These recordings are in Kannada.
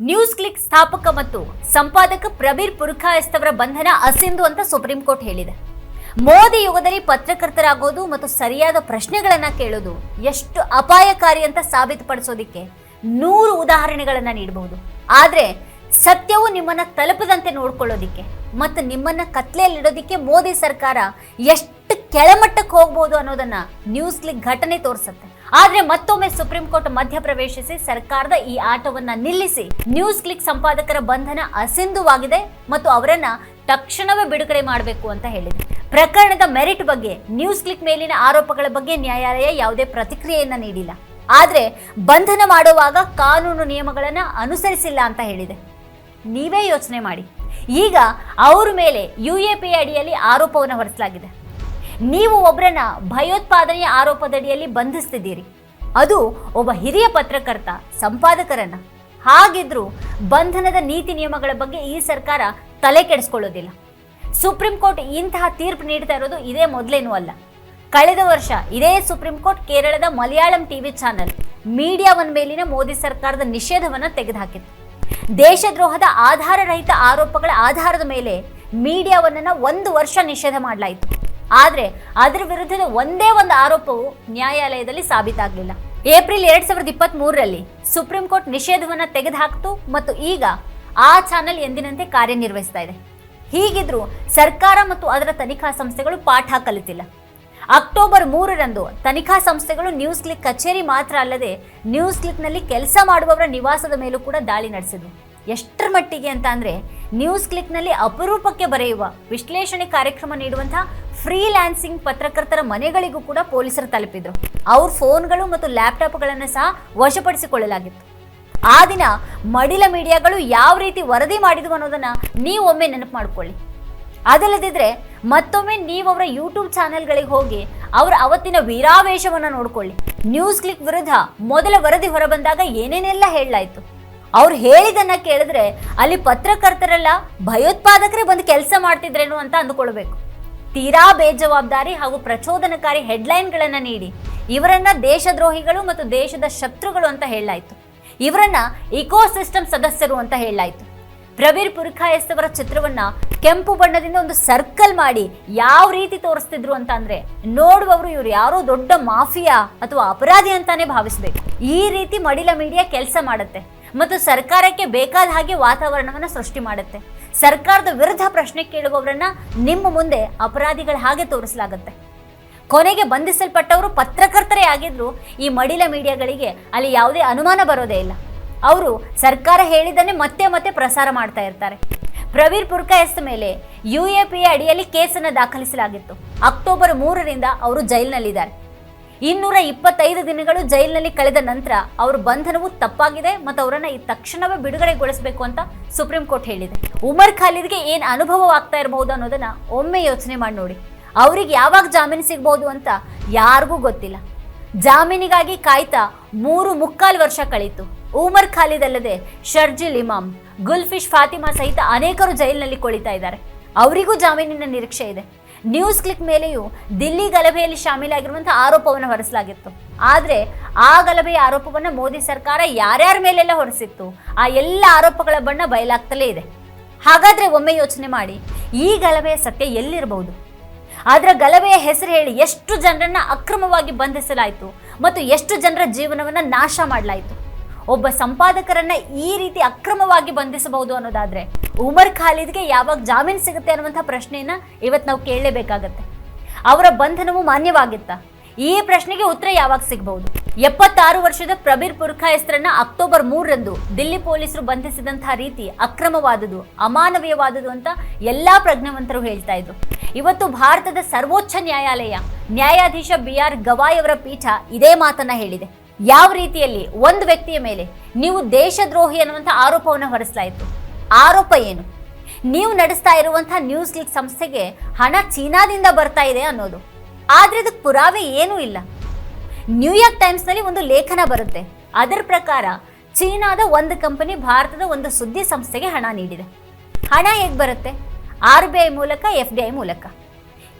ನ್ಯೂಸ್ ಕ್ಲಿಕ್ ಸ್ಥಾಪಕ ಮತ್ತು ಸಂಪಾದಕ ಪ್ರಬೀರ್ ಪುರ್ಖಾಯಸ್ತ್ ಅವರ ಬಂಧನ ಅಸಿಂಧು ಅಂತ ಸುಪ್ರೀಂ ಕೋರ್ಟ್ ಹೇಳಿದೆ. ಮೋದಿ ಯುಗದಲ್ಲಿ ಪತ್ರಕರ್ತರಾಗೋದು ಮತ್ತು ಸರಿಯಾದ ಪ್ರಶ್ನೆಗಳನ್ನ ಕೇಳೋದು ಎಷ್ಟು ಅಪಾಯಕಾರಿ ಅಂತ ಸಾಬೀತುಪಡಿಸೋದಿಕ್ಕೆ ನೂರು ಉದಾಹರಣೆಗಳನ್ನ ನೀಡಬಹುದು ಆದ್ರೆ ಸತ್ಯವು ನಿಮ್ಮನ್ನ ತಲುಪದಂತೆ ನೋಡ್ಕೊಳ್ಳೋದಿಕ್ಕೆ ಮತ್ತು ನಿಮ್ಮನ್ನ ಕತ್ಲೆಯಲ್ಲಿಡೋದಿಕ್ಕೆ ಮೋದಿ ಸರ್ಕಾರ ಎಷ್ಟು ಕೆಳಮಟ್ಟಕ್ಕೆ ಹೋಗ್ಬೋದು ಅನ್ನೋದನ್ನ ನ್ಯೂಸ್ ಕ್ಲಿಕ್ ಘಟನೆ ತೋರಿಸುತ್ತೆ. ಆದ್ರೆ ಮತ್ತೊಮ್ಮೆ ಸುಪ್ರೀಂ ಕೋರ್ಟ್ ಮಧ್ಯಪ್ರವೇಶಿಸಿ ಸರ್ಕಾರದ ಈ ಆಟವನ್ನ ನಿಲ್ಲಿಸಿ ನ್ಯೂಸ್ ಕ್ಲಿಕ್ ಸಂಪಾದಕರ ಬಂಧನ ಅಸಿಂಧುವಾಗಿದೆ ಮತ್ತು ಅವರನ್ನ ತಕ್ಷಣವೇ ಬಿಡುಗಡೆ ಮಾಡಬೇಕು ಅಂತ ಹೇಳಿದೆ. ಪ್ರಕರಣದ ಮೆರಿಟ್ ಬಗ್ಗೆ, ನ್ಯೂಸ್ ಕ್ಲಿಕ್ ಮೇಲಿನ ಆರೋಪಗಳ ಬಗ್ಗೆ ನ್ಯಾಯಾಲಯ ಯಾವುದೇ ಪ್ರತಿಕ್ರಿಯೆಯನ್ನ ನೀಡಿಲ್ಲ. ಆದ್ರೆ ಬಂಧನ ಮಾಡುವಾಗ ಕಾನೂನು ನಿಯಮಗಳನ್ನ ಅನುಸರಿಸಿಲ್ಲ ಅಂತ ಹೇಳಿದೆ. ನೀವೇ ಯೋಚನೆ ಮಾಡಿ. ಈಗ ಅವ್ರ ಮೇಲೆ ಯು ಎ ಪಿ ಅಡಿಯಲ್ಲಿ ಆರೋಪವನ್ನು ಹೊರಿಸಲಾಗಿದೆ. ನೀವು ಒಬ್ಬರನ್ನ ಭಯೋತ್ಪಾದನೆಯ ಆರೋಪದಡಿಯಲ್ಲಿ ಬಂಧಿಸ್ತಿದ್ದೀರಿ. ಅದು ಒಬ್ಬ ಹಿರಿಯ ಪತ್ರಕರ್ತ, ಸಂಪಾದಕರನ್ನ. ಹಾಗಿದ್ರೂ ಬಂಧನದ ನೀತಿ ನಿಯಮಗಳ ಬಗ್ಗೆ ಈ ಸರ್ಕಾರ ತಲೆ ಕೆಡಿಸ್ಕೊಳ್ಳೋದಿಲ್ಲ. ಸುಪ್ರೀಂ ಕೋರ್ಟ್ ಇಂತಹ ತೀರ್ಪು ನೀಡ್ತಾ ಇರೋದು ಇದೇ ಮೊದಲೇನೂ ಅಲ್ಲ. ಕಳೆದ ವರ್ಷ ಇದೇ ಸುಪ್ರೀಂ ಕೋರ್ಟ್ ಕೇರಳದ ಮಲಯಾಳಂ ಟಿವಿ ಚಾನೆಲ್ ಮೀಡಿಯಾವನ್ ಮೇಲಿನ ಮೋದಿ ಸರ್ಕಾರದ ನಿಷೇಧವನ್ನು ತೆಗೆದುಹಾಕಿತ್ತು. ದೇಶದ್ರೋಹದ ಆಧಾರರಹಿತ ಆರೋಪಗಳ ಆಧಾರದ ಮೇಲೆ ಮೀಡಿಯಾವನ್ನ ಒಂದು ವರ್ಷ ನಿಷೇಧ ಮಾಡಲಾಯಿತು. ಆದ್ರೆ ಅದರ ವಿರುದ್ಧದ ಒಂದೇ ಒಂದು ಆರೋಪವು ನ್ಯಾಯಾಲಯದಲ್ಲಿ ಸಾಬೀತಾಗಲಿಲ್ಲ. ಏಪ್ರಿಲ್ ಎರಡ್ ಸಾವಿರದ ಇಪ್ಪತ್ತ್ ಮೂರರಲ್ಲಿ ಸುಪ್ರೀಂ ಕೋರ್ಟ್ ನಿಷೇಧವನ್ನ ತೆಗೆದುಹಾಕ್ತು ಮತ್ತು ಈಗ ಆ ಚಾನೆಲ್ ಎಂದಿನಂತೆ ಕಾರ್ಯನಿರ್ವಹಿಸ್ತಾ ಇದೆ. ಹೀಗಿದ್ರೂ ಸರ್ಕಾರ ಮತ್ತು ಅದರ ತನಿಖಾ ಸಂಸ್ಥೆಗಳು ಪಾಠ ಕಲಿತಿಲ್ಲ. ಅಕ್ಟೋಬರ್ ಮೂರರಂದು ತನಿಖಾ ಸಂಸ್ಥೆಗಳು ನ್ಯೂಸ್ ಕ್ಲಿಕ್ ಕಚೇರಿ ಮಾತ್ರ ಅಲ್ಲದೆ ನ್ಯೂಸ್ ಕ್ಲಿಕ್ನಲ್ಲಿ ಕೆಲಸ ಮಾಡುವವರ ನಿವಾಸದ ಮೇಲೂ ಕೂಡ ದಾಳಿ ನಡೆಸಿದ್ರು ಎಷ್ಟರ ಮಟ್ಟಿಗೆ ಅಂತ ಅಂದ್ರೆ ನ್ಯೂಸ್ ಕ್ಲಿಕ್ನಲ್ಲಿ ಅಪರೂಪಕ್ಕೆ ಬರೆಯುವ, ವಿಶ್ಲೇಷಣೆ ಕಾರ್ಯಕ್ರಮ ನೀಡುವಂತಹ ಫ್ರೀಲ್ಯಾನ್ಸಿಂಗ್ ಪತ್ರಕರ್ತರ ಮನೆಗಳಿಗೂ ಕೂಡ ಪೊಲೀಸರು ತಲುಪಿದ್ರು. ಅವ್ರ ಫೋನ್ಗಳು ಮತ್ತು ಲ್ಯಾಪ್ಟಾಪ್ಗಳನ್ನು ಸಹ ವಶಪಡಿಸಿಕೊಳ್ಳಲಾಗಿತ್ತು. ಆ ದಿನ ಮಡಿಲ ಮೀಡಿಯಾಗಳು ಯಾವ ರೀತಿ ವರದಿ ಮಾಡಿದ್ವು ಅನ್ನೋದನ್ನ ನೀವೊಮ್ಮೆ ನೆನಪು ಮಾಡ್ಕೊಳ್ಳಿ. ಅದಲ್ಲದಿದ್ರೆ ಮತ್ತೊಮ್ಮೆ ನೀವು ಅವರ ಯೂಟ್ಯೂಬ್ ಚಾನೆಲ್ಗಳಿಗೆ ಹೋಗಿ ಅವರ ಅವತ್ತಿನ ವೀರಾವೇಶವನ್ನ ನೋಡ್ಕೊಳ್ಳಿ. ನ್ಯೂಸ್ ಕ್ಲಿಕ್ ವಿರುದ್ಧ ಮೊದಲ ವರದಿ ಹೊರಬಂದಾಗ ಏನೇನೆಲ್ಲ ಹೇಳಲಾಯ್ತು? ಅವ್ರು ಹೇಳಿದನ್ನ ಕೇಳಿದ್ರೆ ಅಲ್ಲಿ ಪತ್ರಕರ್ತರೆಲ್ಲ ಭಯೋತ್ಪಾದಕರೇ ಬಂದು ಕೆಲಸ ಮಾಡ್ತಿದ್ರೇನು ಅಂತ ಅಂದುಕೊಳ್ಬೇಕು. ತೀರಾ ಬೇಜವಾಬ್ದಾರಿ ಹಾಗೂ ಪ್ರಚೋದನಕಾರಿ ಹೆಡ್ಲೈನ್ಗಳನ್ನ ನೀಡಿ. ಇವರನ್ನ ದೇಶದ್ರೋಹಿಗಳು ಮತ್ತು ದೇಶದ ಶತ್ರುಗಳು ಅಂತ ಹೇಳಲಾಯ್ತು. ಇವರನ್ನ ಇಕೋಸಿಸ್ಟಮ್ ಸದಸ್ಯರು ಅಂತ ಹೇಳಲಾಯ್ತು. ಪ್ರವೀರ್ ಪುರ್ಖಾಯಸ್ ಅವರ ಚಿತ್ರವನ್ನ ಕೆಂಪು ಬಣ್ಣದಿಂದ ಒಂದು ಸರ್ಕಲ್ ಮಾಡಿ ಯಾವ ರೀತಿ ತೋರಿಸ್ತಿದ್ರು ಅಂತ ಅಂದ್ರೆ ನೋಡುವವರು ಇವ್ರು ಯಾರೋ ದೊಡ್ಡ ಮಾಫಿಯಾ ಅಥವಾ ಅಪರಾಧಿ ಅಂತಾನೆ ಭಾವಿಸ್ಬೇಕು. ಈ ರೀತಿ ಮಡಿಲ ಮೀಡಿಯಾ ಕೆಲಸ ಮಾಡುತ್ತೆ. ಮತ್ತು ಸರ್ಕಾರಕ್ಕೆ ಬೇಕಾದ ಹಾಗೆ ವಾತಾವರಣವನ್ನ ಸೃಷ್ಟಿ ಮಾಡುತ್ತೆ. ಸರ್ಕಾರದ ವಿರುದ್ಧ ಪ್ರಶ್ನೆ ಕೇಳುವವರನ್ನ ನಿಮ್ಮ ಮುಂದೆ ಅಪರಾಧಿಗಳ ಹಾಗೆ ತೋರಿಸಲಾಗುತ್ತೆ. ಕೊನೆಗೆ ಬಂಧಿಸಲ್ಪಟ್ಟವರು ಪತ್ರಕರ್ತರೇ ಆಗಿದ್ರು ಈ ಮಡಿಲ ಮೀಡಿಯಾಗಳಿಗೆ ಅಲ್ಲಿ ಯಾವುದೇ ಅನುಮಾನ ಬರೋದೇ ಇಲ್ಲ. ಅವರು ಸರ್ಕಾರ ಹೇಳಿದ್ದನ್ನೇ ಮತ್ತೆ ಮತ್ತೆ ಪ್ರಸಾರ ಮಾಡ್ತಾ ಇರ್ತಾರೆ. ಪ್ರವೀರ್ ಪುರ್ಕಾಯಸ್ತ ಮೇಲೆ ಯು ಎ ಪಿ ಅಡಿಯಲ್ಲಿ ಕೇಸನ್ನು ದಾಖಲಿಸಲಾಗಿತ್ತು. ಅಕ್ಟೋಬರ್ ಮೂರರಿಂದ ಅವರು ಜೈಲಿನಲ್ಲಿದ್ದಾರೆ. ಇನ್ನೂರ ಇಪ್ಪತ್ತೈದು ದಿನಗಳು ಜೈಲಿನಲ್ಲಿ ಕಳೆದ ನಂತರ ಅವರ ಬಂಧನವು ತಪ್ಪಾಗಿದೆ ಮತ್ತು ಅವರನ್ನ ಈ ತಕ್ಷಣವೇ ಬಿಡುಗಡೆಗೊಳಿಸಬೇಕು ಅಂತ ಸುಪ್ರೀಂ ಕೋರ್ಟ್ ಹೇಳಿದೆ. ಉಮರ್ ಖಾಲಿದ್ಗೆ ಏನು ಅನುಭವವಾಗ್ತಾ ಇರಬಹುದು ಅನ್ನೋದನ್ನ ಒಮ್ಮೆ ಯೋಚನೆ ಮಾಡಿ ನೋಡಿ. ಅವ್ರಿಗೆ ಯಾವಾಗ ಜಾಮೀನು ಸಿಗ್ಬೋದು ಅಂತ ಯಾರಿಗೂ ಗೊತ್ತಿಲ್ಲ. ಜಾಮೀನಿಗಾಗಿ ಕಾಯ್ತಾ ಮೂರು ಮುಕ್ಕಾಲು ವರ್ಷ ಕಳೀತು. ಉಮರ್ ಖಾಲಿದ್ ಅಲ್ಲದೆ ಶರ್ಜಿಲ್ ಇಮಾಮ್ ಗುಲ್ಫಿಶ್ ಫಾತಿಮಾ ಸಹಿತ ಅನೇಕರು ಜೈಲಿನಲ್ಲಿ ಕೊಳಿತಾ ಇದ್ದಾರೆ. ಅವರಿಗೂ ಜಾಮೀನಿನ ನಿರೀಕ್ಷೆ ಇದೆ. ನ್ಯೂಸ್ ಕ್ಲಿಕ್ ಮೇಲೆಯೂ ದಿಲ್ಲಿ ಗಲಭೆಯಲ್ಲಿ ಶಾಮೀಲಾಗಿರುವಂತಹ ಆರೋಪವನ್ನು ಹೊರಿಸಲಾಗಿತ್ತು. ಆದರೆ ಆ ಗಲಭೆಯ ಆರೋಪವನ್ನು ಮೋದಿ ಸರ್ಕಾರ ಯಾರ್ಯಾರ ಮೇಲೆಲ್ಲ ಹೊರಿಸಿತ್ತು, ಆ ಎಲ್ಲ ಆರೋಪಗಳ ಬಣ್ಣ ಬಯಲಾಗ್ತಲೇ ಇದೆ. ಹಾಗಾದ್ರೆ ಒಮ್ಮೆ ಯೋಚನೆ ಮಾಡಿ, ಈ ಗಲಭೆಯ ಸತ್ಯ ಎಲ್ಲಿರಬಹುದು? ಅದರ ಗಲಭೆಯ ಹೆಸರು ಹೇಳಿ ಎಷ್ಟು ಜನರನ್ನ ಅಕ್ರಮವಾಗಿ ಬಂಧಿಸಲಾಯಿತು ಮತ್ತು ಎಷ್ಟು ಜನರ ಜೀವನವನ್ನ ನಾಶ ಮಾಡಲಾಯಿತು? ಒಬ್ಬ ಸಂಪಾದಕರನ್ನ ಈ ರೀತಿ ಅಕ್ರಮವಾಗಿ ಬಂಧಿಸಬಹುದು ಅನ್ನೋದಾದ್ರೆ ಉಮರ್ ಖಾಲಿದ್ಗೆ ಯಾವಾಗ ಜಾಮೀನು ಸಿಗುತ್ತೆ ಅನ್ನುವಂಥ ಪ್ರಶ್ನೆಯನ್ನ ಇವತ್ತು ನಾವು ಕೇಳಲೇಬೇಕಾಗತ್ತೆ. ಅವರ ಬಂಧನವು ಮಾನ್ಯವಾಗಿತ್ತ? ಈ ಪ್ರಶ್ನೆಗೆ ಉತ್ತರ ಯಾವಾಗ ಸಿಗಬಹುದು? ಎಪ್ಪತ್ತಾರು ವರ್ಷದ ಪ್ರಬೀರ್ ಪುರ್ಖಾಯಸ್ತ್ರನ್ನ ಅಕ್ಟೋಬರ್ ಮೂರರಂದು ದಿಲ್ಲಿ ಪೊಲೀಸರು ಬಂಧಿಸಿದಂತಹ ರೀತಿ ಅಕ್ರಮವಾದುದು, ಅಮಾನವೀಯವಾದುದು ಅಂತ ಎಲ್ಲಾ ಪ್ರಜ್ಞಾವಂತರು ಹೇಳ್ತಾ ಇದ್ರು. ಇವತ್ತು ಭಾರತದ ಸರ್ವೋಚ್ಚ ನ್ಯಾಯಾಲಯ, ನ್ಯಾಯಾಧೀಶ ಬಿ ಆರ್ ಗವಾಯ್ ಅವರ ಪೀಠ ಇದೇ ಮಾತನ್ನ ಹೇಳಿದೆ. ಯಾವ ರೀತಿಯಲ್ಲಿ ಒಂದು ವ್ಯಕ್ತಿಯ ಮೇಲೆ ನೀವು ದೇಶದ್ರೋಹಿ ಅನ್ನುವಂಥ ಆರೋಪವನ್ನು ಹೊರಿಸಲಾಯಿತು ಆರೋಪ ಏನು? ನೀವು ನಡೆಸ್ತಾ ಇರುವಂತಹ ನ್ಯೂಸ್ ಲೀಕ್ ಸಂಸ್ಥೆಗೆ ಹಣ ಚೀನಾದಿಂದ ಬರ್ತಾ ಇದೆ ಅನ್ನೋದು. ಆದ್ರೆ ಅದಕ್ಕೆ ಪುರಾವೆ ಏನೂ ಇಲ್ಲ. ನ್ಯೂಯಾರ್ಕ್ ಟೈಮ್ಸ್ನಲ್ಲಿ ಒಂದು ಲೇಖನ ಬರುತ್ತೆ. ಅದರ ಪ್ರಕಾರ ಚೀನಾದ ಒಂದು ಕಂಪನಿ ಭಾರತದ ಒಂದು ಸುದ್ದಿ ಸಂಸ್ಥೆಗೆ ಹಣ ನೀಡಿದೆ. ಹಣ ಹೇಗೆ ಬರುತ್ತೆ? ಆರ್ ಬಿ ಐ ಮೂಲಕ ಎಫ್ ಡಿ ಐ ಮೂಲಕ.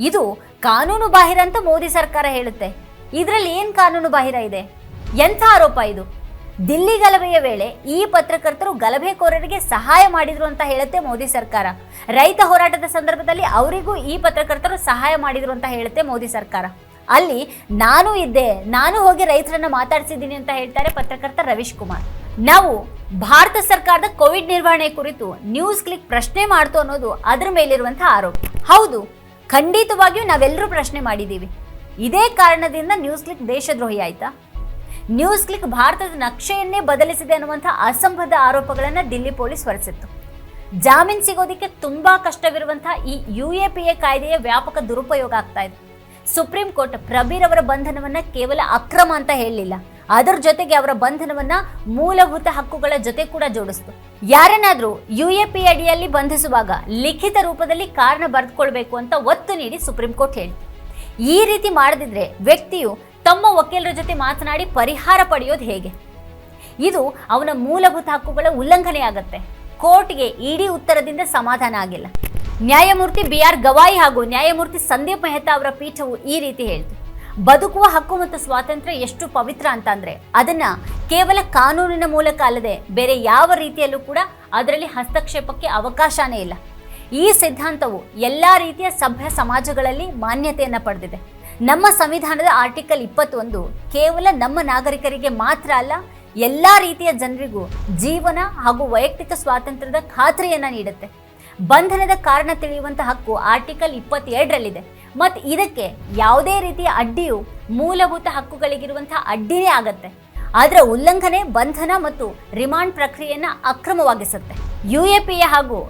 ಇದು ಕಾನೂನು ಬಾಹಿರ ಅಂತ ಮೋದಿ ಸರ್ಕಾರ ಹೇಳುತ್ತೆ. ಇದರಲ್ಲಿ ಏನು ಕಾನೂನು ಬಾಹಿರ ಇದೆ? ಎಂಥ ಆರೋಪ ಇದು? ದಿಲ್ಲಿ ಗಲಭೆಯ ವೇಳೆ ಈ ಪತ್ರಕರ್ತರು ಗಲಭೆಕೋರರಿಗೆ ಸಹಾಯ ಮಾಡಿದ್ರು ಅಂತ ಹೇಳುತ್ತೆ ಮೋದಿ ಸರ್ಕಾರ. ರೈತ ಹೋರಾಟದ ಸಂದರ್ಭದಲ್ಲಿ ಅವರಿಗೂ ಈ ಪತ್ರಕರ್ತರು ಸಹಾಯ ಮಾಡಿದ್ರು ಅಂತ ಹೇಳುತ್ತೆ ಮೋದಿ ಸರ್ಕಾರ. ಅಲ್ಲಿ ನಾನು ಇದ್ದೆ, ನಾನು ಹೋಗಿ ರೈತರನ್ನ ಮಾತಾಡಿಸಿದ್ದೀನಿ ಅಂತ ಹೇಳ್ತಾರೆ ಪತ್ರಕರ್ತ ರವೀಶ್ ಕುಮಾರ್. ನಾವು ಭಾರತ ಸರ್ಕಾರದ ಕೋವಿಡ್ ನಿರ್ವಹಣೆ ಕುರಿತು ನ್ಯೂಸ್ ಕ್ಲಿಕ್ ಪ್ರಶ್ನೆ ಮಾಡ್ತು ಅನ್ನೋದು ಅದರ ಮೇಲಿರುವಂತಹ ಆರೋಪ. ಹೌದು, ಖಂಡಿತವಾಗಿಯೂ ನಾವೆಲ್ಲರೂ ಪ್ರಶ್ನೆ ಮಾಡಿದ್ದೀವಿ. ಇದೇ ಕಾರಣದಿಂದ ನ್ಯೂಸ್ ಕ್ಲಿಕ್ ದೇಶದ್ರೋಹಿ ಆಯ್ತಾ? ನ್ಯೂಸ್ ಕ್ಲಿಕ್ ಭಾರತದ ನಕ್ಷೆಯನ್ನೇ ಬದಲಿಸಿದೆ ಅನ್ನುವಂಥ ಅಸಂಬದ್ಧ ಆರೋಪಗಳನ್ನು ದಿಲ್ಲಿ ಪೊಲೀಸ್ ಹೊರಸಿತ್ತು. ಜಾಮೀನು ಸಿಗೋದಕ್ಕೆ ತುಂಬಾ ಕಷ್ಟವಿರುವಂತಹ ಈ ಯು ಎ ಪಿ ಎ ಕಾಯ್ದೆಯ ವ್ಯಾಪಕ ದುರುಪಯೋಗ ಆಗ್ತಾ ಇದೆ. ಸುಪ್ರೀಂ ಕೋರ್ಟ್ ಪ್ರಬೀರ್ ಅವರ ಬಂಧನವನ್ನ ಕೇವಲ ಅಕ್ರಮ ಅಂತ ಹೇಳಲಿಲ್ಲ. ಅದರ ಜೊತೆಗೆ ಅವರ ಬಂಧನವನ್ನ ಮೂಲಭೂತ ಹಕ್ಕುಗಳ ಜೊತೆ ಕೂಡ ಜೋಡಿಸ್ತು. ಯಾರೇನಾದರೂ ಯು ಎ ಪಿ ಅಡಿಯಲ್ಲಿ ಬಂಧಿಸುವಾಗ ಲಿಖಿತ ರೂಪದಲ್ಲಿ ಕಾರಣ ಬರೆದುಕೊಳ್ಬೇಕು ಅಂತ ಒತ್ತು ನೀಡಿ ಸುಪ್ರೀಂ ಕೋರ್ಟ್ ಹೇಳಿ ಈ ರೀತಿ ಮಾಡದಿದ್ರೆ ವ್ಯಕ್ತಿಯು ತಮ್ಮ ವಕೀಲರ ಜೊತೆ ಮಾತನಾಡಿ ಪರಿಹಾರ ಪಡೆಯೋದು ಹೇಗೆ? ಇದು ಅವನ ಮೂಲಭೂತ ಹಕ್ಕುಗಳ ಉಲ್ಲಂಘನೆಯಾಗುತ್ತೆ. ಕೋರ್ಟ್ಗೆ ಇಡೀ ಉತ್ತರದಿಂದ ಸಮಾಧಾನ ಆಗಿಲ್ಲ. ನ್ಯಾಯಮೂರ್ತಿ ಬಿ ಆರ್ ಗವಾಯಿ ಹಾಗೂ ನ್ಯಾಯಮೂರ್ತಿ ಸಂದೀಪ್ ಮೆಹ್ತಾ ಅವರ ಪೀಠವು ಈ ರೀತಿ ಹೇಳಿತು. ಬದುಕುವ ಹಕ್ಕು ಮತ್ತು ಸ್ವಾತಂತ್ರ್ಯ ಎಷ್ಟು ಪವಿತ್ರ ಅಂತಂದ್ರೆ, ಅದನ್ನ ಕೇವಲ ಕಾನೂನಿನ ಮೂಲಕ ಅಲ್ಲದೆ ಬೇರೆ ಯಾವ ರೀತಿಯಲ್ಲೂ ಕೂಡ ಅದರಲ್ಲಿ ಹಸ್ತಕ್ಷೇಪಕ್ಕೆ ಅವಕಾಶನೇ ಇಲ್ಲ. ಈ ಸಿದ್ಧಾಂತವು ಎಲ್ಲಾ ರೀತಿಯ ಸಭ್ಯ ಸಮಾಜಗಳಲ್ಲಿ ಮಾನ್ಯತೆಯನ್ನು ಪಡೆದಿದೆ. ನಮ್ಮ ಸಂವಿಧಾನದ ಆರ್ಟಿಕಲ್ ಇಪ್ಪತ್ತೊಂದು ಕೇವಲ ನಮ್ಮ ನಾಗರಿಕರಿಗೆ ಮಾತ್ರ ಅಲ್ಲ, ಎಲ್ಲ ರೀತಿಯ ಜನರಿಗೂ ಜೀವನ ಹಾಗೂ ವೈಯಕ್ತಿಕ ಸ್ವಾತಂತ್ರ್ಯದ ಖಾತ್ರಿಯನ್ನ ನೀಡುತ್ತೆ. ಬಂಧನದ ಕಾರಣ ತಿಳಿಯುವಂತ ಹಕ್ಕು ಆರ್ಟಿಕಲ್ ಇಪ್ಪತ್ತೆರಡರಲ್ಲಿದೆ. ಮತ್ತು ಇದಕ್ಕೆ ಯಾವುದೇ ರೀತಿಯ ಅಡ್ಡಿಯು ಮೂಲಭೂತ ಹಕ್ಕುಗಳಿಗಿರುವಂತಹ ಅಡ್ಡಿನೇ ಆಗತ್ತೆ. ಅದರ ಉಲ್ಲಂಘನೆ, ಬಂಧನ ಮತ್ತು ರಿಮಾಂಡ್ ಪ್ರಕ್ರಿಯೆಯನ್ನ ಅಕ್ರಮವಾಗಿಸುತ್ತೆ. ಯು ಎ ಪಿ ಎ ಹಾಗೂ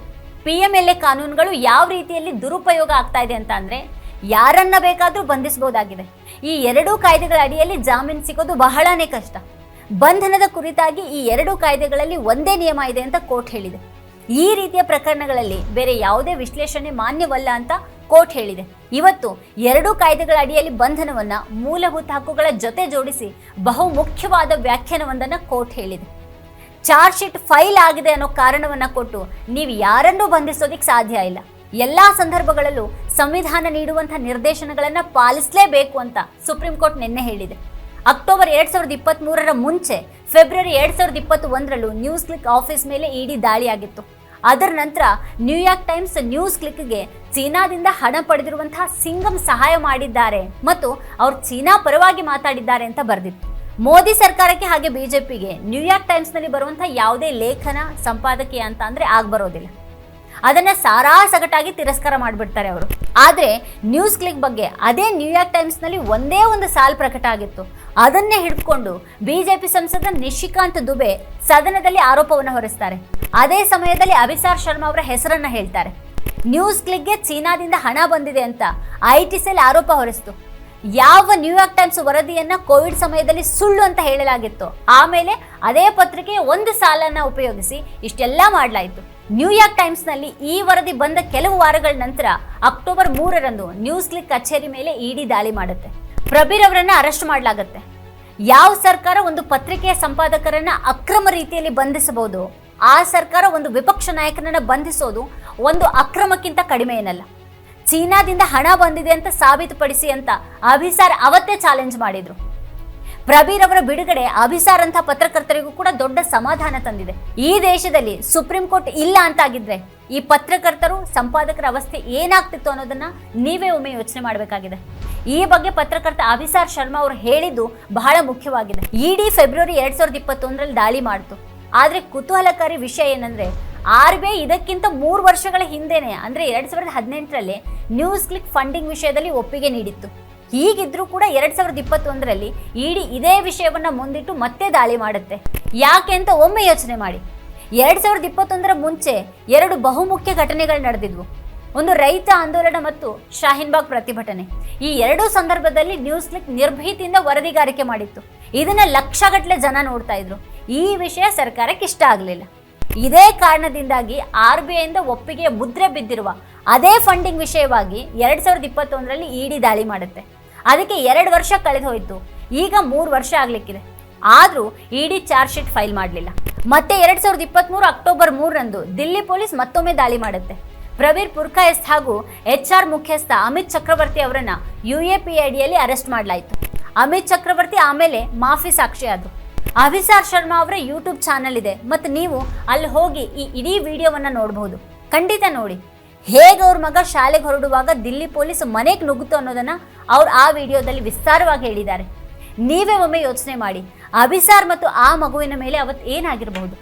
ಪಿ ಎಂ ಎಲ್ ಎ ಕಾನೂನುಗಳು ಯಾವ ರೀತಿಯಲ್ಲಿ ದುರುಪಯೋಗ ಆಗ್ತಾ ಇದೆ ಅಂತ ಅಂದ್ರೆ ಯಾರನ್ನ ಬೇಕಾದರೂ ಬಂಧಿಸಬಹುದಾಗಿದೆ. ಈ ಎರಡೂ ಕಾಯ್ದೆಗಳ ಅಡಿಯಲ್ಲಿ ಜಾಮೀನು ಸಿಗೋದು ಬಹಳನೇ ಕಷ್ಟ. ಬಂಧನದ ಕುರಿತಾಗಿ ಈ ಎರಡು ಕಾಯ್ದೆಗಳಲ್ಲಿ ಒಂದೇ ನಿಯಮ ಇದೆ ಅಂತ ಕೋರ್ಟ್ ಹೇಳಿದೆ. ಈ ರೀತಿಯ ಪ್ರಕರಣಗಳಲ್ಲಿ ಬೇರೆ ಯಾವುದೇ ವಿಶ್ಲೇಷಣೆ ಮಾನ್ಯವಲ್ಲ ಅಂತ ಕೋರ್ಟ್ ಹೇಳಿದೆ. ಇವತ್ತು ಎರಡೂ ಕಾಯ್ದೆಗಳ ಅಡಿಯಲ್ಲಿ ಬಂಧನವನ್ನ ಮೂಲಭೂತ ಹಕ್ಕುಗಳ ಜೊತೆ ಜೋಡಿಸಿ ಬಹು ಮುಖ್ಯವಾದ ವ್ಯಾಖ್ಯಾನವೊಂದನ್ನು ಕೋರ್ಟ್ ಹೇಳಿದೆ. ಚಾರ್ಜ್ ಶೀಟ್ ಫೈಲ್ ಆಗಿದೆ ಅನ್ನೋ ಕಾರಣವನ್ನ ಕೊಟ್ಟು ನೀವು ಯಾರನ್ನೂ ಬಂಧಿಸೋದಿಕ್ಕೆ ಸಾಧ್ಯ ಇಲ್ಲ. ಎಲ್ಲಾ ಸಂದರ್ಭಗಳಲ್ಲೂ ಸಂವಿಧಾನ ನೀಡುವಂತಹ ನಿರ್ದೇಶನಗಳನ್ನು ಪಾಲಿಸಲೇಬೇಕು ಅಂತ ಸುಪ್ರೀಂ ಕೋರ್ಟ್ ನಿನ್ನೆ ಹೇಳಿದೆ. ಅಕ್ಟೋಬರ್ ಎರಡ್ ಸಾವಿರದ ಇಪ್ಪತ್ತ್ ಮೂರರ ಮುಂಚೆ, ಫೆಬ್ರವರಿ ಎರಡ್ ಸಾವಿರದ ಇಪ್ಪತ್ತ್ ಒಂದರಲ್ಲೂ ನ್ಯೂಸ್ ಕ್ಲಿಕ್ ಆಫೀಸ್ ಮೇಲೆ ಇಡಿ ದಾಳಿಯಾಗಿತ್ತು. ಅದರ ನಂತರ ನ್ಯೂಯಾರ್ಕ್ ಟೈಮ್ಸ್ ನ್ಯೂಸ್ ಕ್ಲಿಕ್ಗೆ ಚೀನಾದಿಂದ ಹಣ ಪಡೆದಿರುವಂತಹ ಸಿಂಗಮ್ ಸಹಾಯ ಮಾಡಿದ್ದಾರೆ ಮತ್ತು ಅವರು ಚೀನಾ ಪರವಾಗಿ ಮಾತಾಡಿದ್ದಾರೆ ಅಂತ ಬರೆದಿತ್ತು. ಮೋದಿ ಸರ್ಕಾರಕ್ಕೆ ಹಾಗೆ ಬಿಜೆಪಿಗೆ ನ್ಯೂಯಾರ್ಕ್ ಟೈಮ್ಸ್ನಲ್ಲಿ ಬರುವಂತಹ ಯಾವುದೇ ಲೇಖನ, ಸಂಪಾದಕೀಯ ಅಂತ ಅಂದ್ರೆ ಆಗ್ಬರೋದಿಲ್ಲ. ಅದನ್ನ ಸಾರಾ ಸಗಟಾಗಿ ತಿರಸ್ಕಾರ ಮಾಡಿಬಿಡ್ತಾರೆ ಅವರು. ಆದರೆ ನ್ಯೂಸ್ ಕ್ಲಿಕ್ ಬಗ್ಗೆ ಅದೇ ನ್ಯೂಯಾರ್ಕ್ ಟೈಮ್ಸ್ನಲ್ಲಿ ಒಂದೇ ಒಂದು ಸಾಲು ಪ್ರಕಟ ಆಗಿತ್ತು. ಅದನ್ನೇ ಹಿಡ್ಕೊಂಡು ಬಿಜೆಪಿ ಸಂಸದ ನಿಶಿಕಾಂತ್ ದುಬೆ ಸದನದಲ್ಲಿ ಆರೋಪವನ್ನು ಹೊರಿಸ್ತಾರೆ. ಅದೇ ಸಮಯದಲ್ಲಿ ಅಭಿಸಾರ್ ಶರ್ಮಾ ಅವರ ಹೆಸರನ್ನು ಹೇಳ್ತಾರೆ. ನ್ಯೂಸ್ ಕ್ಲಿಕ್ಗೆ ಚೀನಾದಿಂದ ಹಣ ಬಂದಿದೆ ಅಂತ ಐ ಟಿ ಸೆಲ್ ಆರೋಪ ಹೊರಿಸ್ತು. ಯಾವ ನ್ಯೂಯಾರ್ಕ್ ಟೈಮ್ಸ್ ವರದಿಯನ್ನು ಕೋವಿಡ್ ಸಮಯದಲ್ಲಿ ಸುಳ್ಳು ಅಂತ ಹೇಳಲಾಗಿತ್ತು, ಆಮೇಲೆ ಅದೇ ಪತ್ರಿಕೆಯ ಒಂದು ಸಾಲನ್ನು ಉಪಯೋಗಿಸಿ ಇಷ್ಟೆಲ್ಲ ಮಾಡಲಾಯಿತು. ನ್ಯೂಯಾರ್ಕ್ ಟೈಮ್ಸ್ನಲ್ಲಿ ಈ ವರದಿ ಬಂದ ಕೆಲವು ವಾರಗಳ ನಂತರ ಅಕ್ಟೋಬರ್ ಮೂರರಂದು ನ್ಯೂಸ್ ಕ್ಲಿಕ್ ಕಚೇರಿ ಮೇಲೆ ಇಡಿ ದಾಳಿ ಮಾಡುತ್ತೆ. ಪ್ರಬೀರ್ ಅವರನ್ನ ಅರೆಸ್ಟ್ ಮಾಡಲಾಗುತ್ತೆ. ಯಾವ ಸರ್ಕಾರ ಒಂದು ಪತ್ರಿಕೆಯ ಸಂಪಾದಕರನ್ನ ಅಕ್ರಮ ರೀತಿಯಲ್ಲಿ ಬಂಧಿಸಬಹುದು, ಆ ಸರ್ಕಾರ ಒಂದು ವಿಪಕ್ಷ ನಾಯಕನನ್ನ ಬಂಧಿಸೋದು ಒಂದು ಅಕ್ರಮಕ್ಕಿಂತ ಕಡಿಮೆ ಏನಲ್ಲ. ಚೀನಾದಿಂದ ಹಣ ಬಂದಿದೆ ಅಂತ ಸಾಬೀತುಪಡಿಸಿ ಅಂತ ಅಭಿಸಾರ್ ಅವತ್ತೇ ಚಾಲೆಂಜ್ ಮಾಡಿದ್ರು. ಪ್ರಬೀರ್ ಅವರ ಬಿಡುಗಡೆ ಅಭಿಸಾರ್ ಅಂತ ಪತ್ರಕರ್ತರಿಗೂ ಕೂಡ ದೊಡ್ಡ ಸಮಾಧಾನ ತಂದಿದೆ. ಈ ದೇಶದಲ್ಲಿ ಸುಪ್ರೀಂ ಕೋರ್ಟ್ ಇಲ್ಲ ಅಂತಾಗಿದ್ರೆ ಈ ಪತ್ರಕರ್ತರು, ಸಂಪಾದಕರ ಅವಸ್ಥೆ ಏನಾಗ್ತಿತ್ತು ಅನ್ನೋದನ್ನ ನೀವೇ ಒಮ್ಮೆ ಯೋಚನೆ ಮಾಡಬೇಕಾಗಿದೆ. ಈ ಬಗ್ಗೆ ಪತ್ರಕರ್ತ ಅಭಿಸಾರ್ ಶರ್ಮಾ ಅವರು ಹೇಳಿದ್ದು ಬಹಳ ಮುಖ್ಯವಾಗಿದೆ. ಇಡೀ ಫೆಬ್ರವರಿ ಎರಡ್ ಸಾವಿರದ ಇಪ್ಪತ್ತೊಂದರಲ್ಲಿ ದಾಳಿ ಮಾಡಿತು. ಆದರೆ ಕುತೂಹಲಕಾರಿ ವಿಷಯ ಏನಂದ್ರೆ ಆರ್ ಬಿ ಐ ಇದಕ್ಕಿಂತ ಮೂರು ವರ್ಷಗಳ ಹಿಂದೆನೆ, ಅಂದ್ರೆ ಎರಡ್ ಸಾವಿರದ ಹದಿನೆಂಟರಲ್ಲಿ ನ್ಯೂಸ್ ಕ್ಲಿಕ್ ಫಂಡಿಂಗ್ ವಿಷಯದಲ್ಲಿ ಒಪ್ಪಿಗೆ ನೀಡಿತ್ತು. ಹೀಗಿದ್ರೂ ಕೂಡ ಎರಡ್ ಸಾವಿರದ ಇಪ್ಪತ್ತೊಂದರಲ್ಲಿ ಇಡಿ ಇದೇ ವಿಷಯವನ್ನ ಮುಂದಿಟ್ಟು ಮತ್ತೆ ದಾಳಿ ಮಾಡುತ್ತೆ. ಯಾಕೆ ಅಂತ ಒಮ್ಮೆ ಯೋಚನೆ ಮಾಡಿ. ಎರಡ್ ಸಾವಿರದ ಇಪ್ಪತ್ತೊಂದರ ಮುಂಚೆ ಎರಡು ಬಹುಮುಖ್ಯ ಘಟನೆಗಳು ನಡೆದಿದ್ವು. ಒಂದು ರೈತ ಆಂದೋಲನ ಮತ್ತು ಶಾಹಿನ್ಬಾಗ್ ಪ್ರತಿಭಟನೆ. ಈ ಎರಡೂ ಸಂದರ್ಭದಲ್ಲಿ ನ್ಯೂಸ್ ಕ್ಲಿಕ್ ನಿರ್ಭೀತಿಯಿಂದ ವರದಿಗಾರಿಕೆ ಮಾಡಿತ್ತು. ಇದನ್ನ ಲಕ್ಷಗಟ್ಟಲೆ ಜನ ನೋಡ್ತಾ ಇದ್ರು. ಈ ವಿಷಯ ಸರ್ಕಾರಕ್ಕೆ ಇಷ್ಟ ಆಗಲಿಲ್ಲ. ಇದೇ ಕಾರಣದಿಂದಾಗಿ ಆರ್ ಬಿ ಐಯಿಂದ ಒಪ್ಪಿಗೆಯ ಮುದ್ರೆ ಬಿದ್ದಿರುವ ಅದೇ ಫಂಡಿಂಗ್ ವಿಷಯವಾಗಿ ಎರಡ್ ಸಾವಿರದ ಇಪ್ಪತ್ತೊಂದರಲ್ಲಿ ಇಡಿ ದಾಳಿ ಮಾಡುತ್ತೆ. ಅದಕ್ಕೆ ಎರಡು ವರ್ಷ ಕಳೆದು ಹೋಯಿತು. ಈಗ ಮೂರು ವರ್ಷ ಆಗ್ಲಿಕ್ಕಿದೆ. ಆದರೂ ಇಡಿ ಚಾರ್ಜ್ ಶೀಟ್ ಫೈಲ್ ಮಾಡಲಿಲ್ಲ. ಮತ್ತೆ ಎರಡ್ ಸಾವಿರದ ಇಪ್ಪತ್ತ್ಮೂರು ಅಕ್ಟೋಬರ್ ಮೂರರಂದು ದಿಲ್ಲಿ ಪೊಲೀಸ್ ಮತ್ತೊಮ್ಮೆ ದಾಳಿ ಮಾಡುತ್ತೆ. ಪ್ರವೀರ್ ಪುರ್ಕಾಯಸ್ತ್ ಹಾಗೂ ಎಚ್ ಆರ್ ಮುಖ್ಯಸ್ಥ ಅಮಿತ್ ಚಕ್ರವರ್ತಿ ಅವರನ್ನ ಯು ಎ ಪಿ ಅಡಿಯಲ್ಲಿ ಅರೆಸ್ಟ್ ಮಾಡಲಾಯಿತು. ಅಮಿತ್ ಚಕ್ರವರ್ತಿ ಆಮೇಲೆ ಮಾಫಿ ಸಾಕ್ಷಿ ಆದ್ರು ಅಭಿಸಾರ್ ಶರ್ಮಾ ಅವರ ಯೂಟ್ಯೂಬ್ ಚಾನಲ್ ಇದೆ. ಮತ್ತು ನೀವು ಅಲ್ಲಿ ಹೋಗಿ ಈ ಇಡೀ ವಿಡಿಯೋವನ್ನು ನೋಡಬಹುದು ಖಂಡಿತ ನೋಡಿ. ಹೇಗೆ ಅವ್ರ ಮಗ ಶಾಲೆಗೆ ಹೊರಡುವಾಗ ದಿಲ್ಲಿ ಪೊಲೀಸ್ ಮನೆಗೆ ನುಗ್ಗಿತು ಅನ್ನೋದನ್ನು ಅವ್ರು ಆ ವಿಡಿಯೋದಲ್ಲಿ ವಿಸ್ತಾರವಾಗಿ ಹೇಳಿದ್ದಾರೆ. ನೀವೇ ಒಮ್ಮೆ ಯೋಚನೆ ಮಾಡಿ. ಅಭಿಸಾರ್ ಮತ್ತು ಆ ಮಗುವಿನ ಮೇಲೆ ಅವತ್ತು ಏನಾಗಿರಬಹುದು?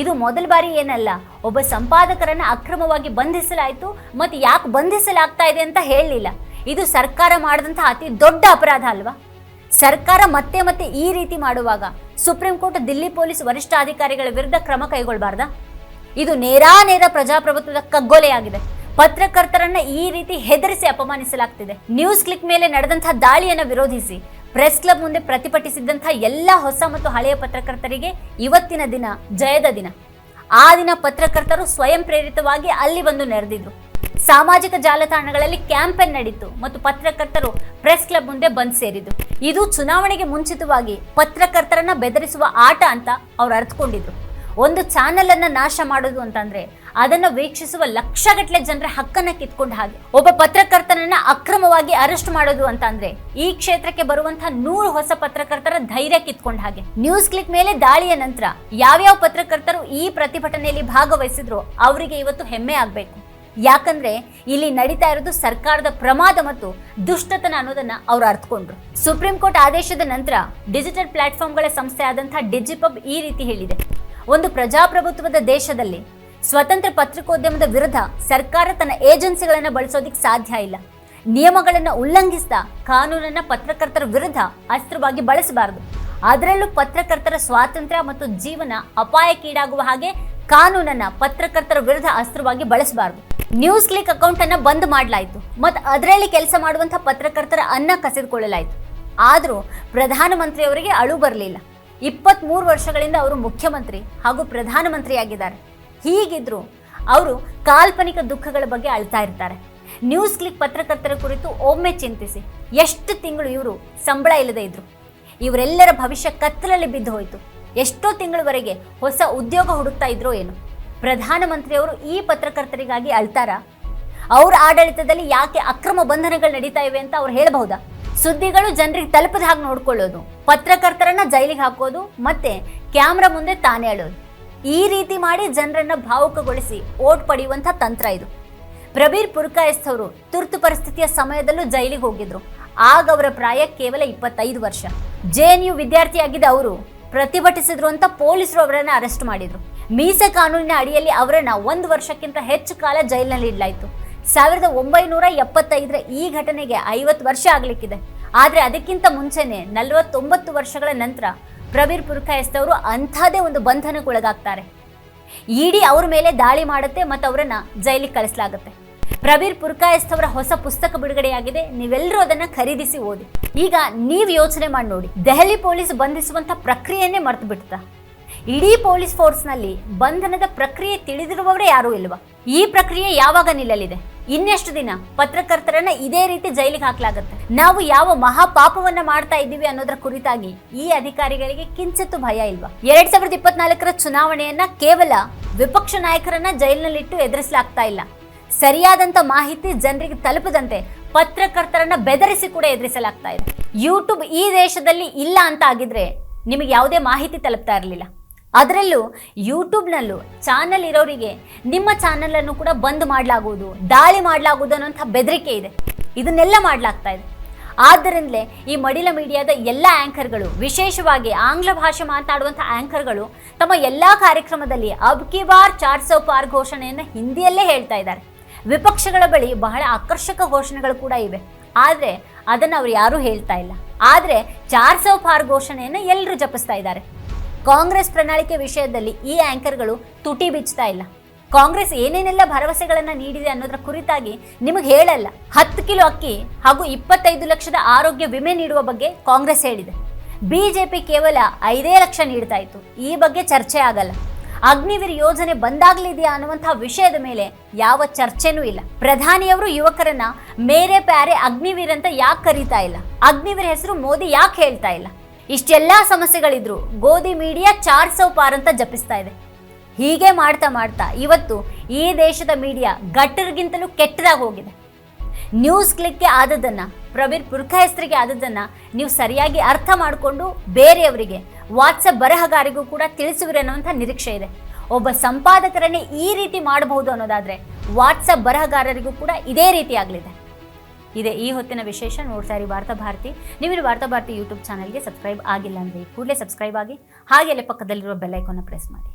ಇದು ಮೊದಲ ಬಾರಿ ಏನಲ್ಲ, ಒಬ್ಬ ಸಂಪಾದಕರನ್ನ ಅಕ್ರಮವಾಗಿ ಬಂಧಿಸಲಾಯಿತು ಮತ್ತು ಯಾಕೆ ಬಂಧಿಸಲಾಗ್ತಾ ಇದೆ ಅಂತ ಹೇಳಲಿಲ್ಲ. ಇದು ಸರ್ಕಾರ ಮಾಡಿದಂಥ ಅತಿ ದೊಡ್ಡ ಅಪರಾಧ ಅಲ್ವಾ? ಸರ್ಕಾರ ಮತ್ತೆ ಮತ್ತೆ ಈ ರೀತಿ ಮಾಡುವಾಗ ಸುಪ್ರೀಂ ಕೋರ್ಟ್, ದಿಲ್ಲಿ ಪೊಲೀಸ್ ವರಿಷ್ಠಾಧಿಕಾರಿಗಳ ವಿರುದ್ಧ ಕ್ರಮ ಕೈಗೊಳ್ಳಬಾರ್ದಾ? ಇದು ನೇರಾನೇರ ಪ್ರಜಾಪ್ರಭುತ್ವದ ಕಗ್ಗೊಲೆಯಾಗಿದೆ. ಪತ್ರಕರ್ತರನ್ನ ಈ ರೀತಿ ಹೆದರಿಸಿ ಅಪಮಾನಿಸಲಾಗ್ತಿದೆ. ನ್ಯೂಸ್ ಕ್ಲಿಕ್ ಮೇಲೆ ನಡೆದಂತಹ ದಾಳಿಯನ್ನ ವಿರೋಧಿಸಿ, ಪ್ರೆಸ್ ಕ್ಲಬ್ ಮುಂದೆ ಪ್ರತಿಭಟಿಸಿದಂತಹ ಎಲ್ಲ ಹೊಸ ಮತ್ತು ಹಳೆಯ ಪತ್ರಕರ್ತರಿಗೆ ಇವತ್ತಿನ ದಿನ ಜಯದ ದಿನ. ಆ ದಿನ ಪತ್ರಕರ್ತರು ಸ್ವಯಂ ಪ್ರೇರಿತವಾಗಿ ಅಲ್ಲಿ ಬಂದು ನೆರೆದಿದ್ರು. ಸಾಮಾಜಿಕ ಜಾಲತಾಣಗಳಲ್ಲಿ ಕ್ಯಾಂಪೇನ್ ನಡೀತು ಮತ್ತು ಪತ್ರಕರ್ತರು ಪ್ರೆಸ್ ಕ್ಲಬ್ ಮುಂದೆ ಬಂದ್ ಸೇರಿದ್ರು ಇದು ಚುನಾವಣೆಗೆ ಮುಂಚಿತವಾಗಿ ಪತ್ರಕರ್ತರನ್ನ ಬೆದರಿಸುವ ಆಟ ಅಂತ ಅವ್ರು ಅರ್ಥಕೊಂಡಿದ್ರು ಒಂದು ಚಾನೆಲ್ ಅನ್ನ ನಾಶ ಮಾಡೋದು ಅಂತಂದ್ರೆ ಅದನ್ನ ವೀಕ್ಷಿಸುವ ಲಕ್ಷಗಟ್ಟಲೆ ಜನರ ಹಕ್ಕನ್ನ ಕಿತ್ಕೊಂಡ ಹಾಗೆ. ಒಬ್ಬ ಪತ್ರಕರ್ತನನ್ನ ಅಕ್ರಮವಾಗಿ ಅರೆಸ್ಟ್ ಮಾಡೋದು ಅಂತ ಅಂದ್ರೆ ಈ ಕ್ಷೇತ್ರಕ್ಕೆ ಬರುವಂತಹ ನೂರು ಹೊಸ ಪತ್ರಕರ್ತರ ಧೈರ್ಯ ಕಿತ್ಕೊಂಡ ಹಾಗೆ. ನ್ಯೂಸ್ ಕ್ಲಿಕ್ ಮೇಲೆ ದಾಳಿಯ ನಂತರ ಯಾವ್ಯಾವ ಪತ್ರಕರ್ತರು ಈ ಪ್ರತಿಭಟನೆಯಲ್ಲಿ ಭಾಗವಹಿಸಿದ್ರು ಅವರಿಗೆ ಇವತ್ತು ಹೆಮ್ಮೆ ಆಗ್ಬೇಕು. ಯಾಕಂದ್ರೆ ಇಲ್ಲಿ ನಡೀತಾ ಇರೋದು ಸರ್ಕಾರದ ಪ್ರಮಾದ ಮತ್ತು ದುಷ್ಟತನ ಅನ್ನೋದನ್ನ ಅವ್ರು ಅರ್ಥಕೊಂಡ್ರು ಸುಪ್ರೀಂ ಕೋರ್ಟ್ ಆದೇಶದ ನಂತರ ಡಿಜಿಟಲ್ ಪ್ಲಾಟ್ಫಾರ್ಮ್ಗಳ ಸಂಸ್ಥೆ ಆದಂತಹ ಡಿಜಿಪಬ್ ಈ ರೀತಿ ಹೇಳಿದೆ. ಒಂದು ಪ್ರಜಾಪ್ರಭುತ್ವದ ದೇಶದಲ್ಲಿ ಸ್ವತಂತ್ರ ಪತ್ರಿಕೋದ್ಯಮದ ವಿರುದ್ಧ ಸರ್ಕಾರ ತನ್ನ ಏಜೆನ್ಸಿಗಳನ್ನು ಬಳಸೋದಿಕ್ ಸಾಧ್ಯ ಇಲ್ಲ. ನಿಯಮಗಳನ್ನು ಉಲ್ಲಂಘಿಸ್ತಾ ಕಾನೂನನ್ನ ಪತ್ರಕರ್ತರ ವಿರುದ್ಧ ಅಸ್ತ್ರವಾಗಿ ಬಳಸಬಾರದು. ಅದರಲ್ಲೂ ಪತ್ರಕರ್ತರ ಸ್ವಾತಂತ್ರ್ಯ ಮತ್ತು ಜೀವನ ಅಪಾಯಕ್ಕೀಡಾಗುವ ಹಾಗೆ ಕಾನೂನನ್ನ ಪತ್ರಕರ್ತರ ವಿರುದ್ಧ ಅಸ್ತ್ರವಾಗಿ ಬಳಸಬಾರದು. ನ್ಯೂಸ್ ಕ್ಲಿಕ್ ಅಕೌಂಟ್ ಅನ್ನ ಬಂದ್ ಮಾಡಲಾಯಿತು. ಮತ್ತು ಅದರಲ್ಲಿ ಕೆಲಸ ಮಾಡುವಂತಹ ಪತ್ರಕರ್ತರ ಅನ್ನ ಕಸಿದುಕೊಳ್ಳಲಾಯಿತು. ಆದರೂ ಪ್ರಧಾನಮಂತ್ರಿಯವರಿಗೆ ಅಳು ಬರಲಿಲ್ಲ. ಇಪ್ಪತ್ತ್ಮೂರು ವರ್ಷಗಳಿಂದ ಅವರು ಮುಖ್ಯಮಂತ್ರಿ ಹಾಗೂ ಪ್ರಧಾನಮಂತ್ರಿಯಾಗಿದ್ದಾರೆ. ಹೀಗಿದ್ರು ಅವರು ಕಾಲ್ಪನಿಕ ದುಃಖಗಳ ಬಗ್ಗೆ ಅಳ್ತಾ ಇರ್ತಾರೆ. ನ್ಯೂಸ್ ಕ್ಲಿಕ್ ಪತ್ರಕರ್ತರ ಕುರಿತು ಒಮ್ಮೆ ಚಿಂತಿಸಿ ಎಷ್ಟು ತಿಂಗಳು ಇವರು ಸಂಬಳ ಇಲ್ಲದೆ ಇದ್ರು. ಇವರೆಲ್ಲರ ಭವಿಷ್ಯ ಕತ್ತಲಲ್ಲಿ ಬಿದ್ದು ಹೋಯಿತು. ಎಷ್ಟೋ ತಿಂಗಳವರೆಗೆ ಹೊಸ ಉದ್ಯೋಗ ಹುಡುಕ್ತಾ ಇದ್ರೋ ಏನು. ಪ್ರಧಾನಮಂತ್ರಿಯವರು ಈ ಪತ್ರಕರ್ತರಿಗಾಗಿ ಅಳ್ತಾರಾ. ಅವ್ರ ಆಡಳಿತದಲ್ಲಿ ಯಾಕೆ ಅಕ್ರಮ ಬಂಧನಗಳು ನಡೀತಾ ಇವೆ ಅಂತ ಅವ್ರು ಹೇಳಬಹುದಾ? ಸುದ್ದಿಗಳು ಜನರಿಗೆ ತಲುಪದ ಹಾಗೆ ನೋಡ್ಕೊಳ್ಳೋದು. ಪತ್ರಕರ್ತರನ್ನ ಜೈಲಿಗೆ ಹಾಕೋದು ಮತ್ತೆ ಕ್ಯಾಮ್ರಾ ಮುಂದೆ ತಾನೇ ಅಳೋದು. ಈ ರೀತಿ ಮಾಡಿ ಜನರನ್ನ ಭಾವುಕಗೊಳಿಸಿ ಓಟ್ ಪಡೆಯುವಂಥ ತಂತ್ರ ಇದು. ಪ್ರಬೀರ್ ಪುರ್ಕಾಯಸ್ತ್ ಅವರು ತುರ್ತು ಪರಿಸ್ಥಿತಿಯ ಸಮಯದಲ್ಲೂ ಜೈಲಿಗೆ ಹೋಗಿದ್ರು. ಆಗ ಅವರ ಪ್ರಾಯ ಕೇವಲ ಇಪ್ಪತ್ತೈದು ವರ್ಷ. ಜೆ ಎನ್ ಯು ವಿದ್ಯಾರ್ಥಿಯಾಗಿದ್ದ ಅವರು ಪ್ರತಿಭಟಿಸಿದ್ರು ಅಂತ ಪೊಲೀಸರು ಅವರನ್ನು ಅರೆಸ್ಟ್ ಮಾಡಿದ್ರು. ಮೀಸೆ ಕಾನೂನಿನ ಅಡಿಯಲ್ಲಿ ಅವರನ್ನು ಒಂದು ವರ್ಷಕ್ಕಿಂತ ಹೆಚ್ಚು ಕಾಲ ಜೈಲಿನಲ್ಲಿ ಇಡಲಾಯಿತು. ಸಾವಿರದ ಒಂಬೈನೂರ ಎಪ್ಪತ್ತೈದರ ಈ ಘಟನೆಗೆ ಐವತ್ತು ವರ್ಷ ಆಗ್ಲಿಕ್ಕಿದೆ. ಆದರೆ ಅದಕ್ಕಿಂತ ಮುಂಚೆನೆ ನಲವತ್ತೊಂಬತ್ತು ವರ್ಷಗಳ ನಂತರ ಪ್ರವೀರ್ ಪುರ್ಖಾಯಸ್ತವರು ಅಂಥದೇ ಒಂದು ಬಂಧನಕ್ಕೊಳಗಾಗ್ತಾರೆ ಇಡೀ ಅವ್ರ ಮೇಲೆ ದಾಳಿ ಮಾಡುತ್ತೆ ಮತ್ತು ಅವರನ್ನು ಜೈಲಿಗೆ ಕಳಿಸಲಾಗುತ್ತೆ. ಪ್ರಬೀರ್ ಪುರ್ಕಾಯಸ್ತ್ ಅವರ ಹೊಸ ಪುಸ್ತಕ ಬಿಡುಗಡೆಯಾಗಿದೆ. ನೀವೆಲ್ಲರೂ ಅದನ್ನ ಖರೀದಿಸಿ ಓದಿ. ಈಗ ನೀವು ಯೋಚನೆ ಮಾಡಿ ನೋಡಿ. ದೆಹಲಿ ಪೊಲೀಸ್ ಬಂಧಿಸುವಂತ ಪ್ರಕ್ರಿಯೆಯನ್ನೇ ಮರೆತು ಬಿಡ್ತಾ ಇಡೀ ಪೊಲೀಸ್ ಫೋರ್ಸ್ನಲ್ಲಿ ಬಂಧನದ ಪ್ರಕ್ರಿಯೆ ತಿಳಿದಿರುವವರೇ ಯಾರೂ ಇಲ್ವಾ? ಈ ಪ್ರಕ್ರಿಯೆ ಯಾವಾಗ ನಿಲ್ಲಲಿದೆ? ಇನ್ನೆಷ್ಟು ದಿನ? ಪತ್ರಕರ್ತರನ್ನ ಇದೇ ರೀತಿ ಜೈಲಿಗೆ ಹಾಕಲಾಗುತ್ತೆ. ನಾವು ಯಾವ ಮಹಾಪಾಪವನ್ನ ಮಾಡ್ತಾ ಇದ್ದೀವಿ ಅನ್ನೋದರ ಕುರಿತಾಗಿ ಈ ಅಧಿಕಾರಿಗಳಿಗೆ ಕಿಂಚಿತ್ತು ಭಯ ಇಲ್ವಾ? ಎರಡ್ ಸಾವಿರದ ಇಪ್ಪತ್ನಾಲ್ಕರ ಚುನಾವಣೆಯನ್ನ ಕೇವಲ ವಿಪಕ್ಷ ನಾಯಕರನ್ನ ಜೈಲಿನಲ್ಲಿಟ್ಟು ಎದುರಿಸಲಾಗ್ತಾ ಇಲ್ಲ. ಸರಿಯಾದಂತ ಮಾಹಿತಿ ಜನರಿಗೆ ತಲುಪದಂತೆ ಪತ್ರಕರ್ತರನ್ನ ಬೆದರಿಸಿ ಕೂಡ ಎದುರಿಸಲಾಗ್ತಾ ಇದೆ. ಯೂಟ್ಯೂಬ್ ಈ ದೇಶದಲ್ಲಿ ಇಲ್ಲ ಅಂತ ಆಗಿದ್ರೆ ನಿಮಗೆ ಯಾವುದೇ ಮಾಹಿತಿ ತಲುಪ್ತಾ ಇರಲಿಲ್ಲ. ಅದರಲ್ಲೂ ಯೂಟ್ಯೂಬ್ನಲ್ಲೂ ಚಾನಲ್ ಇರೋರಿಗೆ ನಿಮ್ಮ ಚಾನಲನ್ನು ಕೂಡ ಬಂದ್ ಮಾಡಲಾಗುವುದು, ದಾಳಿ ಮಾಡಲಾಗುವುದು ಅನ್ನೋಂಥ ಬೆದರಿಕೆ ಇದೆ. ಇದನ್ನೆಲ್ಲ ಮಾಡಲಾಗ್ತಾ ಇದೆ. ಆದ್ದರಿಂದಲೇ ಈ ಮಡಿಲ ಮೀಡಿಯಾದ ಎಲ್ಲ ಆ್ಯಂಕರ್ಗಳು ವಿಶೇಷವಾಗಿ ಆಂಗ್ಲ ಭಾಷೆ ಮಾತಾಡುವಂಥ ಆ್ಯಂಕರ್ಗಳು ತಮ್ಮ ಎಲ್ಲ ಕಾರ್ಯಕ್ರಮದಲ್ಲಿ ಅಬ್ ಕಿ ಬಾರ್ ಚಾರ್ ಸೌ ಪಾರ್ ಘೋಷಣೆಯನ್ನು ಹಿಂದಿಯಲ್ಲೇ ಹೇಳ್ತಾ ಇದ್ದಾರೆ. ವಿಪಕ್ಷಗಳ ಬಳಿ ಬಹಳ ಆಕರ್ಷಕ ಘೋಷಣೆಗಳು ಕೂಡ ಇವೆ. ಆದರೆ ಅದನ್ನು ಅವರು ಯಾರೂ ಹೇಳ್ತಾ ಇಲ್ಲ. ಆದರೆ ಚಾರ್ ಸೌ ಪಾರ್ ಘೋಷಣೆಯನ್ನು ಎಲ್ಲರೂ ಜಪಿಸ್ತಾ ಇದ್ದಾರೆ. ಕಾಂಗ್ರೆಸ್ ಪ್ರಣಾಳಿಕೆ ವಿಷಯದಲ್ಲಿ ಈ ಆ್ಯಂಕರ್ಗಳು ತುಟಿ ಬಿಚ್ಚುತ್ತಾ ಇಲ್ಲ. ಕಾಂಗ್ರೆಸ್ ಏನೇನೆಲ್ಲ ಭರವಸೆಗಳನ್ನು ನೀಡಿದೆ ಅನ್ನೋದರ ಕುರಿತಾಗಿ ನಿಮಗೆ ಹೇಳಲ್ಲ. ಹತ್ತು ಕಿಲೋ ಅಕ್ಕಿ ಹಾಗೂ ಇಪ್ಪತ್ತೈದು ಲಕ್ಷದ ಆರೋಗ್ಯ ವಿಮೆ ನೀಡುವ ಬಗ್ಗೆ ಕಾಂಗ್ರೆಸ್ ಹೇಳಿದೆ. ಬಿಜೆಪಿ ಕೇವಲ ಐದೇ ಲಕ್ಷ ನೀಡ್ತಾ ಇತ್ತು. ಈ ಬಗ್ಗೆ ಚರ್ಚೆ ಆಗಲ್ಲ. ಅಗ್ನಿವೀರ್ ಯೋಜನೆ ಬಂದಾಗಲಿದೆಯಾ ಅನ್ನುವಂತಹ ವಿಷಯದ ಮೇಲೆ ಯಾವ ಚರ್ಚೆನೂ ಇಲ್ಲ. ಪ್ರಧಾನಿಯವರು ಯುವಕರನ್ನ ಮೇರೆ ಪ್ಯಾರೆ ಅಗ್ನಿವೀರ್ ಅಂತ ಯಾಕೆ ಕರೀತಾ ಇಲ್ಲ? ಅಗ್ನಿವೀರ್ ಹೆಸರು ಮೋದಿ ಯಾಕೆ ಹೇಳ್ತಾ ಇಲ್ಲ? ಇಷ್ಟೆಲ್ಲಾ ಸಮಸ್ಯೆಗಳಿದ್ರು ಗೋಧಿ ಮೀಡಿಯಾ ಚಾರ್ ಸೌ ಪಾರ್ ಅಂತ ಜಪಿಸ್ತಾ ಇದೆ. ಹೀಗೆ ಮಾಡ್ತಾ ಮಾಡ್ತಾ ಇವತ್ತು ಈ ದೇಶದ ಮೀಡಿಯಾ ಗಟ್ಟರ್ಗಿಂತಲೂ ಕೆಟ್ಟದಾಗಿ ಹೋಗಿದೆ. ನ್ಯೂಸ್ ಕ್ಲಿಕ್ಗೆ ಆದದ್ದನ್ನ, ಪ್ರವೀರ್ ಪುರ್ಖ ಹೆಸರಿಗೆ ಆದದ್ದನ್ನ ನೀವು ಸರಿಯಾಗಿ ಅರ್ಥ ಮಾಡಿಕೊಂಡು ಬೇರೆಯವರಿಗೆ ವಾಟ್ಸಪ್ ಬರಹಗಾರಿಗೂ ಕೂಡ ತಿಳಿಸುವಿರಿ ಅನ್ನುವಂಥ ನಿರೀಕ್ಷೆ ಇದೆ. ಒಬ್ಬ ಸಂಪಾದಕರನ್ನೇ ಈ ರೀತಿ ಮಾಡಬಹುದು ಅನ್ನೋದಾದರೆ ವಾಟ್ಸಪ್ ಬರಹಗಾರರಿಗೂ ಕೂಡ ಇದೇ ರೀತಿ ಆಗಲಿದೆ. ಇದೆ ಈ ಹೊತ್ತಿನ ವಿಶೇಷ ನೋಡ್ತಾ ಇರಿ ವಾರ್ತಾ ಭಾರತಿ. ನೀವು ವಾರ್ತಾ ಭಾರತಿ ಯೂಟ್ಯೂಬ್ ಚಾನಲ್ಗೆ ಸಬ್ಸ್ಕ್ರೈಬ್ ಆಗಿಲ್ಲ ಅಂದರೆ ಕೂಡಲೇ ಸಬ್ಸ್ಕ್ರೈಬ್ ಆಗಿ ಹಾಗೆ ಅಲ್ಲೇ ಪಕ್ಕದಲ್ಲಿರುವ ಬೆಲ್ ಐಕಾನ್ನ ಪ್ರೆಸ್ ಮಾಡಿ.